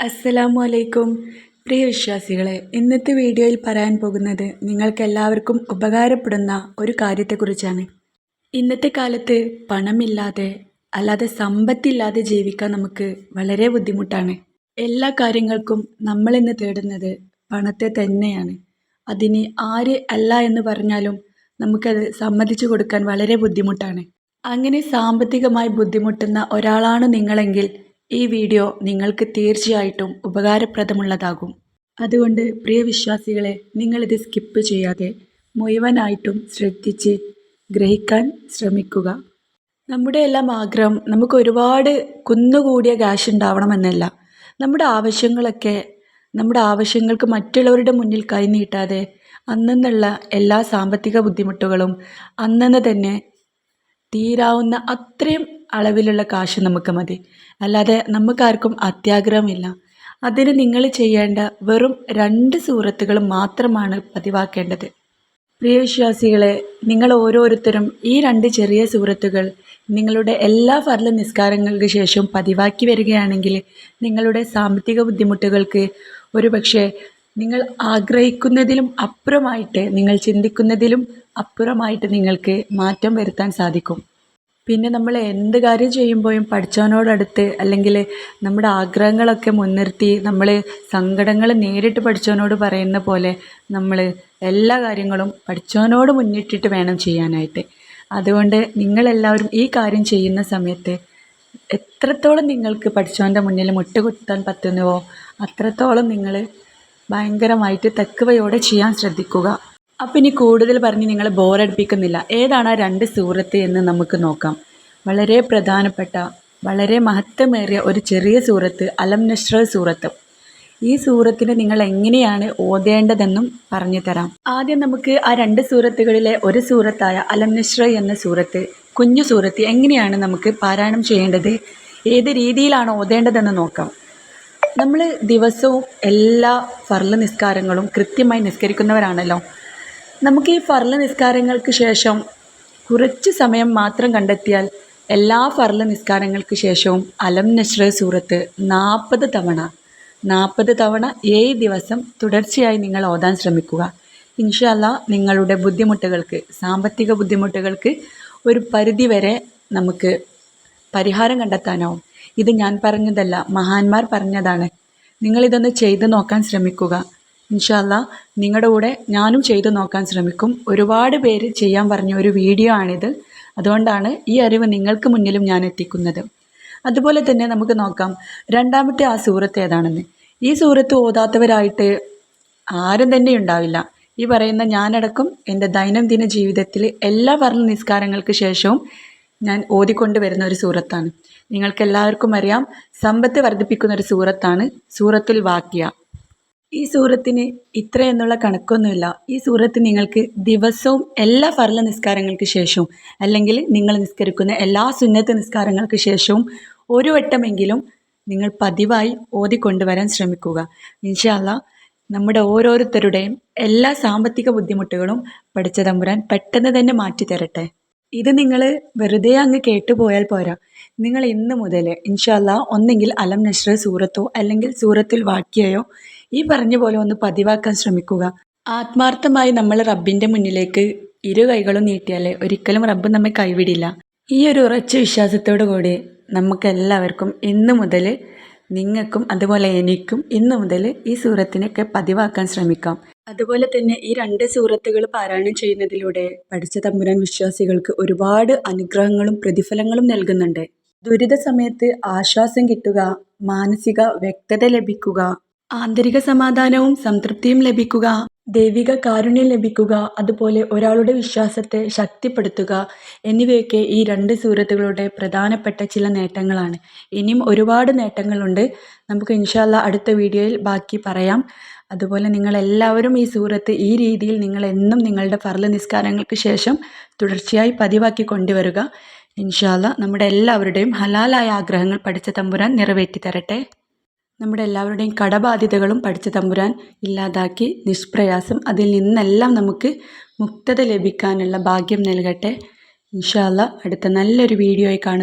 അസ്സലാമു അലൈക്കും പ്രിയ വിശ്വാസികളെ ഇന്നത്തെ വീഡിയോയിൽ പറയാൻ പോകുന്നത് നിങ്ങൾക്കെല്ലാവർക്കും ഉപകാരപ്പെടുന്ന ഒരു കാര്യത്തെക്കുറിച്ചാണ്. ഇന്നത്തെ കാലത്ത് പണമില്ലാതെ അല്ലാതെ സമ്പത്തില്ലാതെ ജീവിക്കാൻ നമുക്ക് വളരെ ബുദ്ധിമുട്ടാണ്. എല്ലാ കാര്യങ്ങൾക്കും നമ്മൾ ഇന്ന് തേടുന്നത് പണത്തെ തന്നെയാണ്. അതിന് ആര് അല്ല എന്ന് പറഞ്ഞാലും നമുക്കത് സമ്മതിച്ചു കൊടുക്കാൻ വളരെ ബുദ്ധിമുട്ടാണ്. അങ്ങനെ സാമ്പത്തികമായി ബുദ്ധിമുട്ടുന്ന ഒരാളാണ് നിങ്ങളെങ്കിൽ ഈ വീഡിയോ നിങ്ങൾക്ക് തീർച്ചയായിട്ടും ഉപകാരപ്രദമുള്ളതാകും. അതുകൊണ്ട് പ്രിയ വിശ്വാസികളെ നിങ്ങളിത് സ്കിപ്പ് ചെയ്യാതെ മുഴുവനായിട്ടും ശ്രദ്ധിച്ച് ഗ്രഹിക്കാൻ ശ്രമിക്കുക. നമ്മുടെ എല്ലാം ആഗ്രഹം നമുക്ക് ഒരുപാട് കുന്നുകൂടിയ ക്യാഷ് ഉണ്ടാവണമെന്നല്ല. നമ്മുടെ ആവശ്യങ്ങളൊക്കെ നമ്മുടെ ആവശ്യങ്ങൾക്ക് മറ്റുള്ളവരുടെ മുന്നിൽ കൈനീട്ടാതെ അന്നെന്നുള്ള എല്ലാ സാമ്പത്തിക ബുദ്ധിമുട്ടുകളും അന്നു തന്നെ തീരാവുന്ന അത്രയും അളവിലുള്ള കാശ് നമുക്ക് മതി. അല്ലാതെ നമുക്കാർക്കും അത്യാഗ്രഹമില്ല. അതിന് നിങ്ങൾ ചെയ്യേണ്ട വെറും രണ്ട് സൂറത്തുകൾ മാത്രമാണ് പതിവാക്കേണ്ടത്. പ്രിയ വിശ്വാസികളെ നിങ്ങൾ ഓരോരുത്തരും ഈ രണ്ട് ചെറിയ സൂറത്തുകൾ നിങ്ങളുടെ എല്ലാ ഫർല നിസ്കാരങ്ങൾക്ക് ശേഷം പതിവാക്കി വരികയാണെങ്കിൽ നിങ്ങളുടെ സാമ്പത്തിക ബുദ്ധിമുട്ടുകൾക്ക് ഒരു പക്ഷേ നിങ്ങൾ ആഗ്രഹിക്കുന്നതിലും അപ്പുറമായിട്ട് നിങ്ങൾ ചിന്തിക്കുന്നതിലും അപ്പുറമായിട്ട് നിങ്ങൾക്ക് മാറ്റം വരുത്താൻ സാധിക്കും. പിന്നെ നമ്മൾ എന്ത് കാര്യം ചെയ്യുമ്പോഴും പഠിച്ചവനോടടുത്ത് അല്ലെങ്കിൽ നമ്മുടെ ആഗ്രഹങ്ങളൊക്കെ മുൻനിർത്തി നമ്മൾ സങ്കടങ്ങൾ നേരിട്ട് പഠിച്ചവനോട് പറയുന്ന പോലെ നമ്മൾ എല്ലാ കാര്യങ്ങളും പഠിച്ചവനോട് മുന്നിട്ടിട്ട് വേണം ചെയ്യാനായിട്ട്. അതുകൊണ്ട് നിങ്ങളെല്ലാവരും ഈ കാര്യം ചെയ്യുന്ന സമയത്ത് എത്രത്തോളം നിങ്ങൾക്ക് പഠിച്ചവന്റെ മുന്നിൽ മുട്ടുകുത്താൻ പറ്റുന്നുവോ അത്രത്തോളം നിങ്ങൾ ഭയങ്കരമായിട്ട് തെക്കുവയോടെ ചെയ്യാൻ ശ്രദ്ധിക്കുക. അപ്പം ഇനി കൂടുതൽ പറഞ്ഞ് നിങ്ങളെ ബോറടിപ്പിക്കുന്നില്ല. ഏതാണ് ആ രണ്ട് സൂറത്ത് എന്ന് നമുക്ക് നോക്കാം. വളരെ പ്രധാനപ്പെട്ട വളരെ മഹത്വമേറിയ ഒരു ചെറിയ സൂറത്ത് അലം നഷ്ര സൂറത്ത്. ഈ സൂറത്തിന് നിങ്ങൾ എങ്ങനെയാണ് ഓതേണ്ടതെന്നും പറഞ്ഞു തരാം. ആദ്യം നമുക്ക് ആ രണ്ട് സൂറത്തുകളിലെ ഒരു സൂറത്തായ അലം നഷ്ര എന്ന സൂറത്ത് കുഞ്ഞു സൂറത്ത് എങ്ങനെയാണ് നമുക്ക് പാരായണം ചെയ്യേണ്ടത് ഏത് രീതിയിലാണ് ഓതേണ്ടതെന്ന് നോക്കാം. നമ്മൾ ദിവസവും എല്ലാ ഫർൾ നിസ്കാരങ്ങളും കൃത്യമായി നിസ്കരിക്കുന്നവരാണല്ലോ. നമുക്ക് ഈ ഫർൾ നിസ്കാരങ്ങൾക്ക് ശേഷം കുറച്ച് സമയം മാത്രം കണ്ടെത്തിയാൽ എല്ലാ ഫർൾ നിസ്കാരങ്ങൾക്ക് ശേഷവും അലം നശ്ര സൂറത്ത് നാൽപ്പത് തവണ നാൽപ്പത് തവണ ഏഴ് ദിവസം തുടർച്ചയായി നിങ്ങൾ ഓതാൻ ശ്രമിക്കുക. ഇൻഷല്ല നിങ്ങളുടെ ബുദ്ധിമുട്ടുകൾക്ക് സാമ്പത്തിക ബുദ്ധിമുട്ടുകൾക്ക് ഒരു പരിധി വരെ നമുക്ക് പരിഹാരം കണ്ടെത്താനാവും. ഇത് ഞാൻ പറഞ്ഞതല്ല മഹാന്മാർ പറഞ്ഞതാണ്. നിങ്ങളിതൊന്ന് ചെയ്തു നോക്കാൻ ശ്രമിക്കുക. ഇൻഷല്ല നിങ്ങളുടെ കൂടെ ഞാനും ചെയ്തു നോക്കാൻ ശ്രമിക്കും. ഒരുപാട് പേര് ചെയ്യാൻ പറഞ്ഞ ഒരു വീഡിയോ ആണിത്. അതുകൊണ്ടാണ് ഈ അറിവ് നിങ്ങൾക്ക് മുന്നിലും ഞാൻ എത്തിക്കുന്നത്. അതുപോലെ തന്നെ നമുക്ക് നോക്കാം രണ്ടാമത്തെ ആ സൂറത്ത് ഏതാണെന്ന്. ഈ സൂറത്ത് ഓതാത്തവരായിട്ട് ആരും തന്നെ ഉണ്ടാവില്ല. ഈ പറയുന്ന ഞാനടക്കം എന്റെ ദൈനംദിന ജീവിതത്തിൽ എല്ലാ വർണ നിസ്കാരങ്ങൾക്ക് ശേഷവും ഞാൻ ഓതിക്കൊണ്ട് വരുന്ന ഒരു സൂറത്താണ്. നിങ്ങൾക്ക് എല്ലാവർക്കും അറിയാം സമ്പത്ത് വർദ്ധിപ്പിക്കുന്ന ഒരു സൂറത്താണ് സൂറത്തുൽ വാക്യ. ഈ സൂറത്തിന് ഇത്രയെന്നുള്ള കണക്കൊന്നുമില്ല. ഈ സൂറത്ത് നിങ്ങൾക്ക് ദിവസവും എല്ലാ ഫർല നിസ്കാരങ്ങൾക്ക് ശേഷവും അല്ലെങ്കിൽ നിങ്ങൾ നിസ്കരിക്കുന്ന എല്ലാ സുന്നത്ത് നിസ്കാരങ്ങൾക്ക് ശേഷവും ഒരു വട്ടമെങ്കിലും നിങ്ങൾ പതിവായി ഓതിക്കൊണ്ടുവരാൻ ശ്രമിക്കുക. ഇൻഷാല്ല നമ്മുടെ ഓരോരുത്തരുടെയും എല്ലാ സാമ്പത്തിക ബുദ്ധിമുട്ടുകളും പഠിച്ച തമ്പുരാൻ പെട്ടെന്ന് തന്നെ മാറ്റി തരട്ടെ ഇത് നിങ്ങൾ വെറുതെ അങ്ങ് കേട്ടു പോയാൽ പോരാ. നിങ്ങൾ ഇന്ന് മുതൽ ഇൻഷാല്ല ഒന്നെങ്കിൽ അലം നഷ്ര സൂറത്തോ അല്ലെങ്കിൽ സൂറത്തിൽ വാക്യയോ ഈ പറഞ്ഞ പോലെ ഒന്ന് പതിവാക്കാൻ ശ്രമിക്കുക. ആത്മാർത്ഥമായി നമ്മൾ റബ്ബിന്റെ മുന്നിലേക്ക് ഇരു കൈകളും നീട്ടിയാൽ ഒരിക്കലും റബ്ബ് നമ്മെ കൈവിടില്ല. ഈ ഒരു ഉറച്ച വിശ്വാസത്തോടു കൂടി നമുക്കെല്ലാവർക്കും ഇന്ന് മുതൽ നിങ്ങൾക്കും അതുപോലെ എനിക്കും ഇന്നു മുതൽ ഈ സൂറത്തിനൊക്കെ പതിവാക്കാൻ ശ്രമിക്കാം. അതുപോലെ തന്നെ ഈ രണ്ട് സൂറത്തുകൾ പാരായണം ചെയ്യുന്നതിലൂടെ പഠിച്ച തമ്പുരാൻ വിശ്വാസികൾക്ക് ഒരുപാട് അനുഗ്രഹങ്ങളും പ്രതിഫലങ്ങളും നൽകുന്നുണ്ട്. ദുരിത സമയത്ത് ആശ്വാസം കിട്ടുക മാനസിക വ്യക്തത ലഭിക്കുക ആന്തരിക സമാധാനവും സംതൃപ്തിയും ലഭിക്കുക ദൈവിക കാരുണ്യം ലഭിക്കുക അതുപോലെ ഒരാളുടെ വിശ്വാസത്തെ ശക്തിപ്പെടുത്തുക എന്നിവയൊക്കെ ഈ രണ്ട് സൂറത്തുകളുടെ പ്രധാനപ്പെട്ട ചില നേട്ടങ്ങളാണ്. ഇനിയും ഒരുപാട് നേട്ടങ്ങളുണ്ട്. നമുക്ക് ഇൻഷാല്ല അടുത്ത വീഡിയോയിൽ ബാക്കി പറയാം. അതുപോലെ നിങ്ങളെല്ലാവരും ഈ സൂറത്ത് ഈ രീതിയിൽ നിങ്ങൾ എന്നും നിങ്ങളുടെ ഫർല നിസ്കാരങ്ങൾക്ക് ശേഷം തുടർച്ചയായി പതിവാക്കി കൊണ്ടുവരിക. ഇൻഷാല്ല നമ്മുടെ എല്ലാവരുടെയും ഹലാലായ ആഗ്രഹങ്ങൾ പഠിച്ച തമ്പുരാൻ നിറവേറ്റി തരട്ടെ നമ്മുടെ എല്ലാവരുടെയും കടബാധ്യതകളും പഠിച്ച തമ്പുരാൻ ഇല്ലാതാക്കി നിഷ്പ്രയാസം അതിൽ നിന്നെല്ലാം നമുക്ക് മുക്തത ലഭിക്കാനുള്ള ഭാഗ്യം നൽകട്ടെ. ഇൻഷാല്ല അടുത്ത നല്ലൊരു വീഡിയോയിൽ കാണും.